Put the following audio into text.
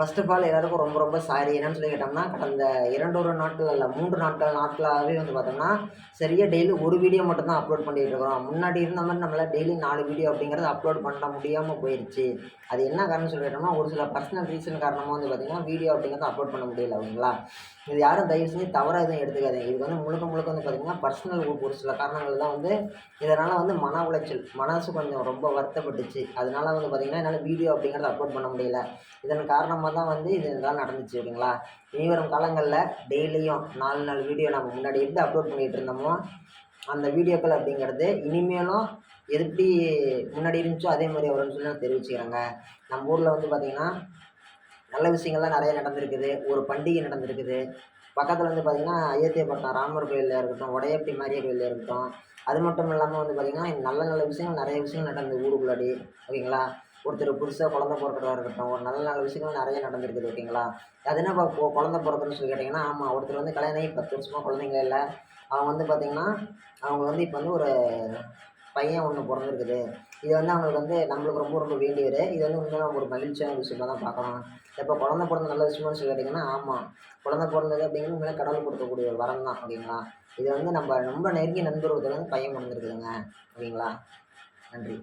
First of all எல்லாருக்கும் ரொம்ப ரொம்ப சாரி என்னன்னு சொல்லி கேட்டோம்னா கடந்த இரண்டு ஒரு நாட்கள் இல்லை மூன்று நாட்கள் நாட்களாகவே வந்து பார்த்தோம்னா சரியாக டெய்லி ஒரு வீடியோ மட்டும் தான் அப்லோட் பண்ணிகிட்டு இருக்கிறோம். முன்னாடி இருந்த மாதிரி நம்மளால் டெய்லி நாலு வீடியோ அப்படிங்கிறது அப்லோட் பண்ண முடியாமல் போயிடுச்சு அது என்ன காரணம் சொல்லி கேட்டோம்னா ஒரு சில பர்சனல் ரீசன் காரணமாக வந்து பார்த்திங்கன்னா வீடியோ அப்படிங்கிறது அப்லோட் பண்ண முடியல ஓகேங்களா இது யாரும் தயவு செஞ்சு தவறாக எதுவும் எடுத்துக்காதீங்க. இது வந்து முழுக்க முழுக்க வந்து பார்த்திங்கன்னா பர்சனல் ஒரு சில காரணங்கள் தான் வந்து இதனால் வந்து மன உளைச்சல் மனசு கொஞ்சம் ரொம்ப வருத்தப்பட்டுச்சு. அதனால் வந்து பார்த்திங்கன்னா என்னால் வீடியோ அப்படிங்கிறத அப்லோட் பண்ண முடியல. இதன் காரணமாக தான் வந்து இது இதெல்லாம் நடந்துச்சு ஓகேங்களா இனி வரும் காலங்களில் டெய்லியும் நாலு நாலு வீடியோ நம்ம முன்னாடி எப்படி அப்லோட் பண்ணிகிட்டு இருந்தோமோ அந்த வீடியோக்கள் அப்படிங்கிறது இனிமேலும் எப்படி முன்னாடி இருந்துச்சோ அதே மாதிரி வரும்னு சொல்லி நான் தெரிவிச்சுக்கிறேங்க. நம்ம ஊரில் வந்து பார்த்திங்கன்னா நல்ல விஷயங்கள்லாம் நிறைய நடந்திருக்குது. ஒரு பண்டிகை நடந்திருக்குது. பக்கத்தில் வந்து பார்த்திங்கன்னா அயோத்தியப்பட்டினம் ராமர் கோயிலில் இருக்கட்டும் உடையப்பட்டி மாரிய கோயிலில் இருக்கட்டும் அது மட்டும் இல்லாமல் வந்து பார்த்திங்கன்னா நல்ல நல்ல விஷயங்கள் நிறைய விஷயங்கள் நடந்தது ஊருக்குள்ளாடி ஓகேங்களா? ஒருத்தர் புதுசாக குழந்த பிறக்கிறதா இருக்கட்டும் ஒரு நல்ல நல்ல விஷயங்கள் நிறைய நடந்திருக்குது ஓகேங்களா அது என்ன இப்போ குழந்த பிறக்குதுன்னு சொல்லி கேட்டிங்கன்னா ஆமாம் ஒருத்தர் வந்து கல்யாணம் ஆகி பத்து வருஷமாக குழந்தைங்க இல்லை. அவங்க வந்து பார்த்திங்கன்னா அவங்க வந்து இப்போ வந்து ஒரு பையன் ஒன்று பிறந்திருக்குது. இது வந்து அவங்களுக்கு வந்து நம்மளுக்கு ரொம்ப ரொம்ப வேண்டியவர். இது வந்து உண்மையாக ஒரு மகிழ்ச்சியான விஷயமா தான் பார்க்கலாம். இப்போ குழந்த பிறந்த நல்ல விஷயம்னு சொல்லி கேட்டிங்கன்னா ஆமாம் குழந்த பிறந்தது அப்படிங்கிறது உண்மையிலே கடவுள் கொடுக்கக்கூடிய ஒரு வரம் தான் ஓகேங்களா இது வந்து நம்ம ரொம்ப நெருங்கிய நண்பர் ஒருத்தர் வந்து பையன் பிறந்திருக்குதுங்க ஓகேங்களா நன்றி.